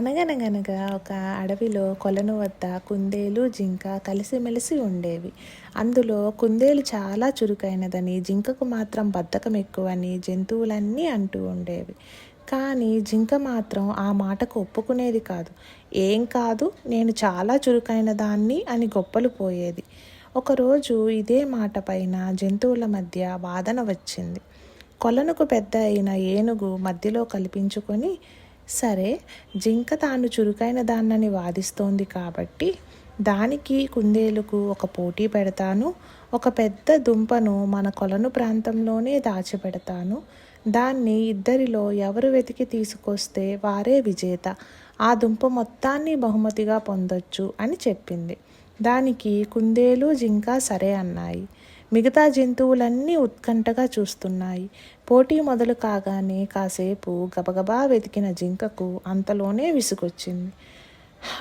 అనగనగనగా ఒక అడవిలో కొలను వద్ద కుందేలు జింక కలిసిమెలిసి ఉండేవి. అందులో కుందేలు చాలా చురుకైనదని జింకకు మాత్రం బద్ధకం ఎక్కువని జంతువులన్నీ అంటూ ఉండేవి. కానీ జింక మాత్రం ఆ మాటకు ఒప్పుకునేది కాదు. ఏం కాదు నేను చాలా చురుకైన దాన్ని అని గొప్పలు పోయేది. ఒకరోజు ఇదే మాట పైన జంతువుల మధ్య వాదన వచ్చింది. కొలనుకు పెద్ద అయిన ఏనుగు మధ్యలో కల్పించుకొని సరే జింక తాను చురుకైన దాన్నని వాదిస్తోంది కాబట్టి దానికి కుందేలుకు ఒక పోటీ పెడతాను ఒక పెద్ద దుంపను మన కొలను ప్రాంతంలోనే దాచిపెడతాను. దాన్ని ఇద్దరిలో ఎవరు వెతికి తీసుకొస్తే వారే విజేత. ఆ దుంప మొత్తాన్ని బహుమతిగా పొందొచ్చు అని చెప్పింది. దానికి కుందేలు జింక సరే అన్నాయి. మిగతా జంతువులన్నీ ఉత్కంఠగా చూస్తున్నాయి. పోటీ మొదలు కాగానే కాసేపు గబగబా వెతికిన జింకకు అంతలోనే విసుగొచ్చింది.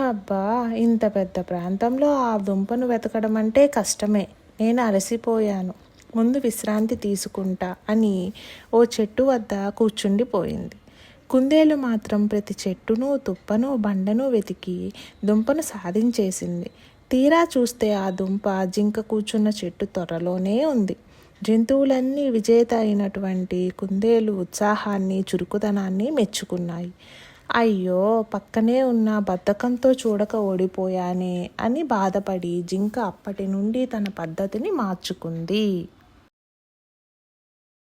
అబ్బా ఇంత పెద్ద ప్రాంతంలో ఆ దుంపను వెతకడం అంటే కష్టమే. నేను అలసిపోయాను. ముందు విశ్రాంతి తీసుకుంటా అని ఓ చెట్టు వద్ద కూర్చుండిపోయింది. కుందేలు మాత్రం ప్రతి చెట్టును తుప్పను బండను వెతికి దుంపను సాధించేసింది. తీరా చూస్తే ఆ దుంప జింక కూర్చున్న చెట్టు త్వరలోనే ఉంది. జంతువులన్నీ విజేత అయినటువంటి కుందేలు ఉత్సాహాన్ని చురుకుదనాన్ని మెచ్చుకున్నాయి. అయ్యో పక్కనే ఉన్న బద్ధకంతో చూడక ఓడిపోయానే అని బాధపడి జింక అప్పటి నుండి తన పద్ధతిని మార్చుకుంది.